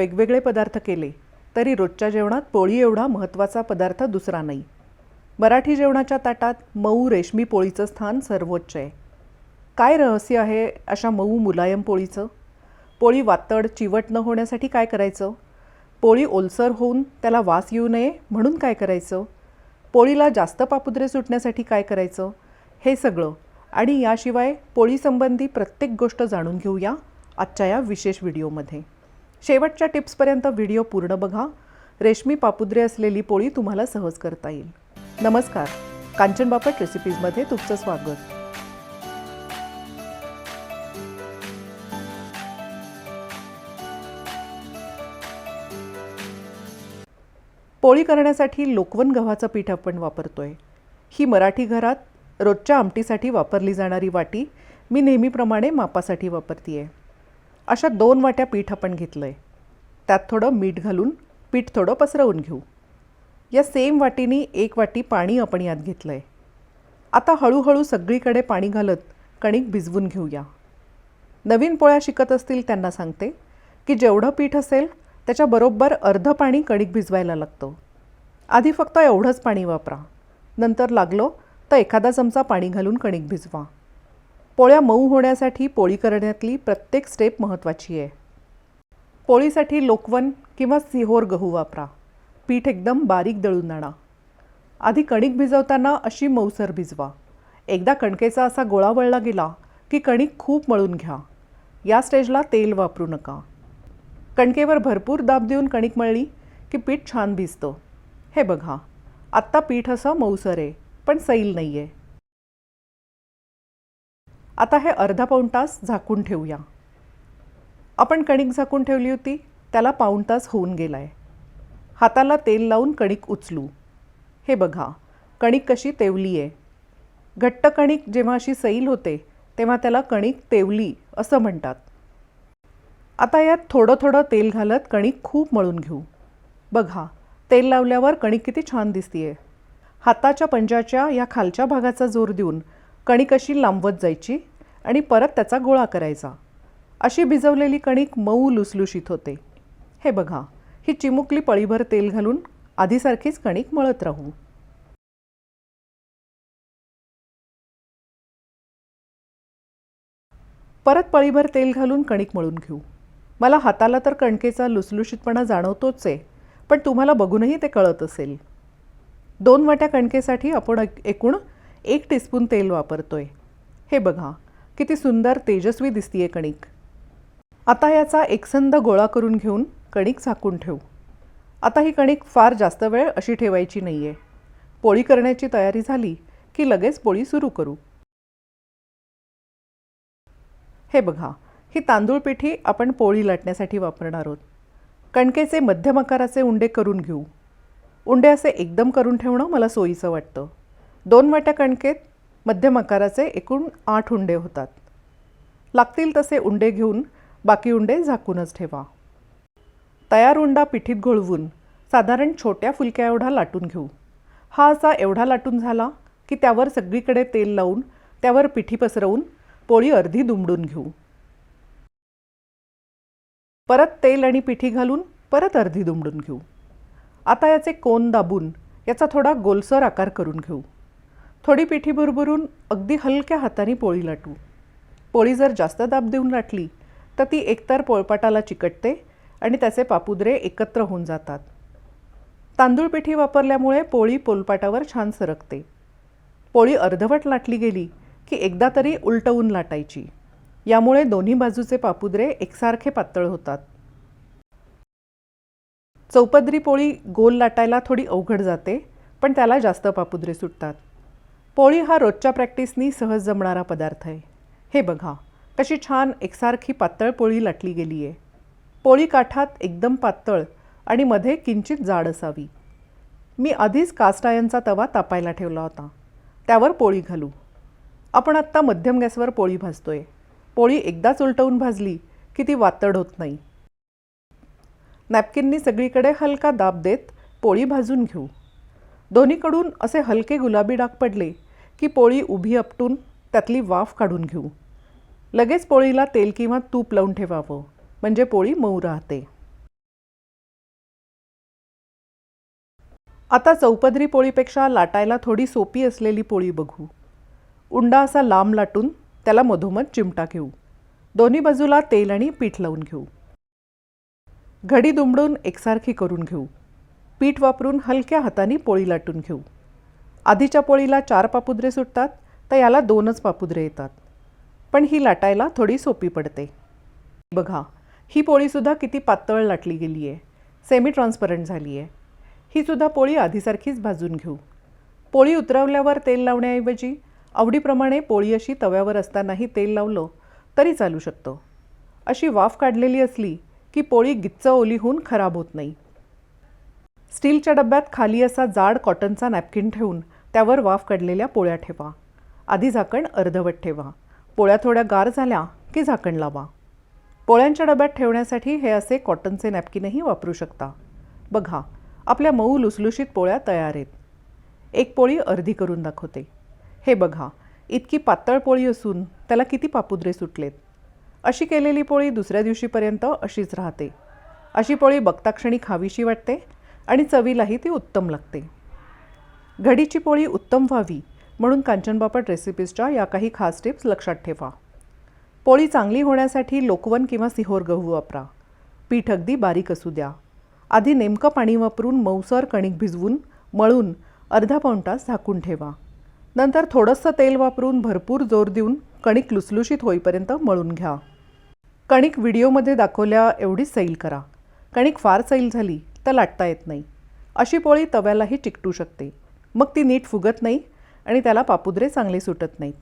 वेगवेगळे पदार्थ केले तरी रोजच्या जेवणात पोळी एवढा महत्त्वाचा पदार्थ दुसरा नाही. मराठी जेवणाच्या ताटात मऊ रेशमी पोळीचं स्थान सर्वोच्च आहे. काय रहस्य आहे अशा मऊ मुलायम पोळीचं? पोळी वातड चिवट न होण्यासाठी काय करायचं? पोळी ओलसर होऊन त्याला वास येऊ नये म्हणून काय करायचं? पोळीला जास्त पापुद्रे सुटण्यासाठी काय करायचं? हे सगळं. आणि याशिवाय पोळीसंबंधी प्रत्येक गोष्ट जाणून घेऊया आजच्या या विशेष व्हिडिओमध्ये. शेवटच्या टिप्सपर्यंत व्हिडिओ पूर्ण बघा. रेशमी पापुद्रे असलेली पोळी तुम्हाला सहज करता येईल. नमस्कार. कांचन बापट रेसिपीजमध्ये तुमचं स्वागत. पोळी करण्यासाठी लोकवन गव्हाचं पीठ आपण वापरतोय. ही मराठी घरात रोजच्या आमटीसाठी वापरली जाणारी वाटी मी नेहमीप्रमाणे मापासाठी वापरते आहे अशा दोन वाट्या पीठ आपण घेतलं आहे त्यात थोडं मीठ घालून पीठ थोडं पसरवून घेऊ. या सेम वाटीनी एक वाटी पाणी आपण यात घेतलं आहे आता हळूहळू सगळीकडे पाणी घालत कणिक भिजवून घेऊया. नवीन पोळ्या शिकत असतील त्यांना सांगते की जेवढं पीठ असेल त्याच्याबरोबर अर्धं पाणी कणिक भिजवायला लागतं. आधी फक्त एवढंच पाणी वापरा. नंतर लागलो तर एखादा चमचा पाणी घालून कणिक भिजवा. पोळ्या मऊ होण्यासाठी पोळी करण्यातली प्रत्येक स्टेप महत्त्वाची आहे. पोळीसाठी लोकवन किंवा सिहोर गहू वापरा. पीठ एकदम बारीक दळून आणा. आधी कणिक भिजवताना अशी मऊसर भिजवा. एकदा कणकेचा असा गोळा वळला गेला की कणिक खूप मळून घ्या. या स्टेजला तेल वापरू नका. कणकेवर भरपूर दाब देऊन कणिक मळली की पीठ छान भिजतं. हे बघा. आत्ता पीठ असं मऊसर आहे पण सैल नाही आहे आता हे अर्धा पाऊण तास झाकून ठेवूया. आपण कणिक झाकून ठेवली होती त्याला पाऊण तास होऊन गेला आहे हाताला तेल लावून कणिक उचलू. हे बघा कणिक कशी तेवली आहे घट्ट कणिक जेव्हा अशी सैल होते तेव्हा त्याला कणिक तेवली असं म्हणतात. आता यात थोडं थोडं तेल घालत कणिक खूप मळून घेऊ. बघा तेल लावल्यावर कणिक किती छान दिसतीये. हाताच्या पंजाच्या या खालच्या भागाचा जोर देऊन कणिक अशी लांबवत जायची. आणि परत त्याचा गोळा करायचा. अशी भिजवलेली कणिक मऊ लुसलुशीत होते. हे बघा ही चिमुकली पळीभर तेल घालून आधीसारखीच कणिक मळत राहू. परत पळीभर तेल घालून कणिक मळून घेऊ. मला हाताला तर कणकेचा लुसलुशीतपणा जाणवतोच आहे पण तुम्हाला बघूनही ते कळत असेल. दोन वाट्या कणकेसाठी आपण एकूण एक टीस्पून तेल वापरतोय. हे बघा किती सुंदर तेजस्वी दिसतीये कणिक. आता याचा एकसंद गोळा करून घेऊन कणिक झाकून ठेवू. आता ही कणिक फार जास्त वेळ अशी ठेवायची नाही आहे पोळी करण्याची तयारी झाली की लगेच पोळी सुरू करू. हे बघा ही तांदूळ पिठी आपण पोळी लाटण्यासाठी वापरणार आहोत. कणकेचे मध्यम आकाराचे उंडे करून घेऊ. उंडे असे एकदम करून ठेवणं मला सोयीचं वाटतं. दोन वाट्या कणकेत मध्यम आकाराचे एकूण आठ उंडे होतात. लागतील तसे उंडे घेऊन बाकी उंडे झाकूनच ठेवा. तयार उंडा पिठीत घोळवून साधारण छोट्या फुलक्या एवढा लाटून घेऊ. हा असा एवढा लाटून झाला की त्यावर सगळीकडे तेल लावून त्यावर पिठी पसरवून पोळी अर्धी दुमडून घेऊ. परत तेल आणि पिठी घालून परत अर्धी दुमडून घेऊ. आता याचे कोन दाबून याचा थोडा गोलसर आकार करून घेऊ. थोडी पिठी भुरभुरून अगदी हलक्या हाताने पोळी लाटू. पोळी जर जास्त दाब देऊन लाटली तर ती एकतर पोळपाटाला चिकटते आणि त्याचे पापुद्रे एकत्र होऊन जातात. तांदूळ पिठी वापरल्यामुळे पोळी पोलपाटावर छान सरकते. पोळी अर्धवट लाटली गेली की एकदा तरी उलटवून लाटायची. यामुळे दोन्ही बाजूचे पापुद्रे एकसारखे पातळ होतात. चौपदरी पोळी गोल लाटायला थोडी अवघड जाते पण त्याला जास्त पापुद्रे सुटतात. पोळी हा रोजच्या प्रॅक्टिसनी सहज जमणारा पदार्थ आहे. हे बघा कशी छान एकसारखी पातळ पोळी लाटली गेली आहे पोळी काठात एकदम पातळ आणि मध्ये किंचित जाड असावी. मी आधीच कास्ट आयनचा तवा तापायला ठेवला होता. त्यावर पोळी घालू. आपण आत्ता मध्यम गॅसवर पोळी भाजतोय. पोळी एकदाच उलटवून भाजली की ती वातड होत नाही. नॅपकिननी सगळीकडे हलका दाब देत पोळी भाजून घेऊ. दोन्हीकडून असे हलके गुलाबी डाग पडले की पोळी उभी अपटून त्यातली वाफ काढून घेऊ. लगेच पोळीला तेल किंवा तूप लावून ठेवावं. म्हणजे पोळी मऊ राहते. आता चौपदरी पोळीपेक्षा लाटायला थोडी सोपी असलेली पोळी बघू. उंडा असा लांब लाटून त्याला मधोमध चिमटा घेऊ. दोन्ही बाजूला तेल आणि पीठ लावून घेऊ. घडी दुमडून एकसारखी करून घेऊ. पीठ वापरून हलक्या हाताने पोळी लाटून घेऊ. आधीच्या पोळीला चार पापुद्रे सुटतात तर याला दोनच पापुद्रे येतात. पण ही लाटायला थोडी सोपी पडते. बघा ही पोळीसुद्धा किती पातळ लाटली गेली आहे सेमी ट्रान्सपरंट झाली आहे ही सुद्धा पोळी आधीसारखीच भाजून घेऊ. पोळी उतरवल्यावर तेल लावण्याऐवजी आवडीप्रमाणे पोळी अशी तव्यावर असतानाही तेल लावलं तरी चालू शकतो. अशी वाफ काढलेली असली की पोळी गिच्च ओली होऊन खराब होत नाही. स्टीलच्या डब्यात खाली असा जाड कॉटनचा नॅपकिन ठेवून त्यावर वाफ काढलेल्या पोळ्या ठेवा. आधी झाकण अर्धवट ठेवा. पोळ्या थोड्या गार झाल्या की झाकण लावा. पोळ्यांच्या डब्यात ठेवण्यासाठी हे असे कॉटनचे नॅपकिनही वापरू शकता. बघा आपल्या मऊ लुसलुशीत पोळ्या तयार आहेत. एक पोळी अर्धी करून दाखवते. हे बघा इतकी पातळ पोळी असून त्याला किती पापुद्रे सुटलेत. अशी केलेली पोळी दुसऱ्या दिवशीपर्यंत अशीच राहते. अशी पोळी बघताक्षणी खावीशी वाटते आणि चवीलाही ती उत्तम लागते. घडीची पोळी उत्तम व्हावी म्हणून कांचनबापट रेसिपीजच्या या काही खास टिप्स लक्षात ठेवा. पोळी चांगली होण्यासाठी लोकवन किंवा सिहोर गहू वापरा. पीठ अगदी बारीक असू द्या. आधी नेमकं पाणी वापरून मऊसर कणिक भिजवून मळून अर्धा पाऊण तास झाकून ठेवा. नंतर थोडंसं तेल वापरून भरपूर जोर देऊन कणिक लुसलुशीत होईपर्यंत मळून घ्या. कणिक व्हिडिओमध्ये दाखवल्या एवढीच सैल करा. कणिक फार सैल झाली तर लाटता येत नाही. अशी पोळी तव्यालाही चिकटू शकते. मग ती नीट फुगत नाही आणि त्याला पापुद्रे चांगले सुटत नाहीत.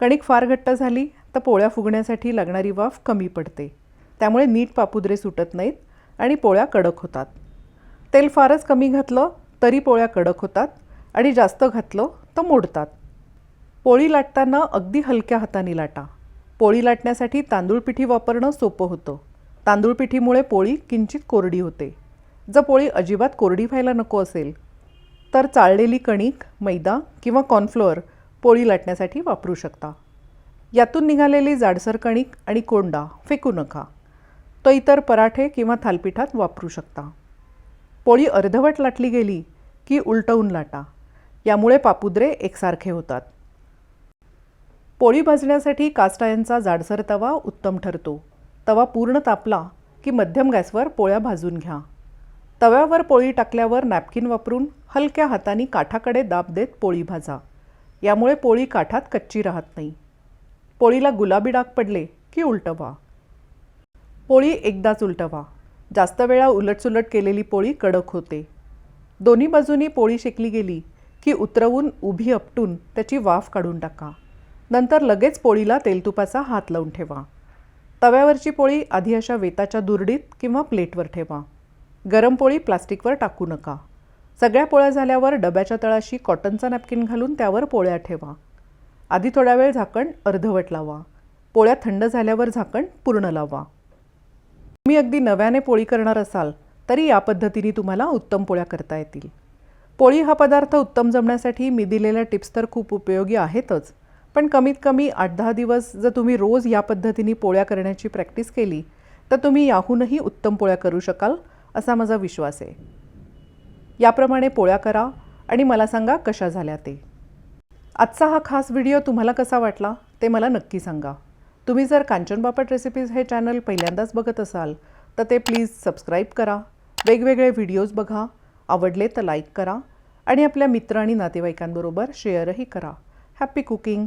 कणिक फार घट्ट झाली तर पोळ्या फुगण्यासाठी लागणारी वाफ कमी पडते. त्यामुळे नीट पापुद्रे सुटत नाहीत आणि पोळ्या कडक होतात. तेल फारच कमी घातलं तरी पोळ्या कडक होतात आणि जास्त घातलं तर मोडतात. पोळी लाटताना अगदी हलक्या हाताने लाटा. पोळी लाटण्यासाठी तांदूळ पिठी वापरणं सोपं होतं. तांदूळ पिठीमुळे पोळी किंचित कोरडी होते. जर पोळी अजिबात कोरडी व्हायला नको असेल तर चाळलेली कणिक मैदा किंवा कॉर्नफ्लोअर पोळी लाटण्यासाठी वापरू शकता. यातून निघालेली जाडसर कणिक आणि कोंडा फेकू नका. तो इतर पराठे किंवा थालपिठात वापरू शकता. पोळी अर्धवट लाटली गेली की उलटवून लाटा. यामुळे पापुद्रे एकसारखे होतात. पोळी भाजण्यासाठी कास्टायांचा जाडसर तवा उत्तम ठरतो. तवा पूर्ण तापला की मध्यम गॅसवर पोळ्या भाजून घ्या. तव्यावर पोळी टाकल्यावर नॅपकिन वापरून हलक्या हाताने काठाकडे दाब देत पोळी भाजा. यामुळे पोळी काठात कच्ची राहत नाही. पोळीला गुलाबी डाग पडले की उलटवा. पोळी एकदाच उलटवा. जास्त वेळा उलटसुलट केलेली पोळी कडक होते. दोन्ही बाजूनी पोळी शेकली गेली की उतरवून उभी अपटून त्याची वाफ काढून टाका. नंतर लगेच पोळीला तेलतुपाचा हात लावून ठेवा. तव्यावरची पोळी आधी अशा वेताच्या दुरडीत किंवा प्लेटवर ठेवा. गरम पोळी प्लास्टिकवर टाकू नका. सगळ्या पोळ्या झाल्यावर डब्याच्या तळाशी कॉटनचा नॅपकिन घालून त्यावर पोळ्या ठेवा. आधी थोडा वेळ झाकण अर्धवट लावा. पोळ्या थंड झाल्यावर झाकण पूर्ण लावा. तुम्ही अगदी नव्याने पोळी करणार असाल तरी या पद्धतीने तुम्हाला उत्तम पोळ्या करता येतील. पोळी हा पदार्थ उत्तम जमण्यासाठी मी दिलेल्या टिप्स तर खूप उपयोगी आहेतच पण कमीत कमी आठ दहा दिवस जर तुम्ही रोज या पद्धतीने पोळ्या करण्याची प्रॅक्टिस केली तर तुम्ही याहूनही उत्तम पोळ्या करू शकाल असा माझा विश्वास आहे. याप्रमाणे पोळ्या करा आणि मला सांगा कशा झाल्या ते. आजचा हा खास व्हिडिओ तुम्हाला कसा वाटला ते मला नक्की सांगा. तुम्ही जर कांचन बापट रेसिपीज हे चॅनल पहिल्यांदाच बघत असाल तर ते प्लीज सबस्क्राईब करा. वेगवेगळे व्हिडिओज बघा. आवडले तर लाईक करा आणि आपल्या मित्र आणि नातेवाईकांबरोबर शेअरही करा. Happy cooking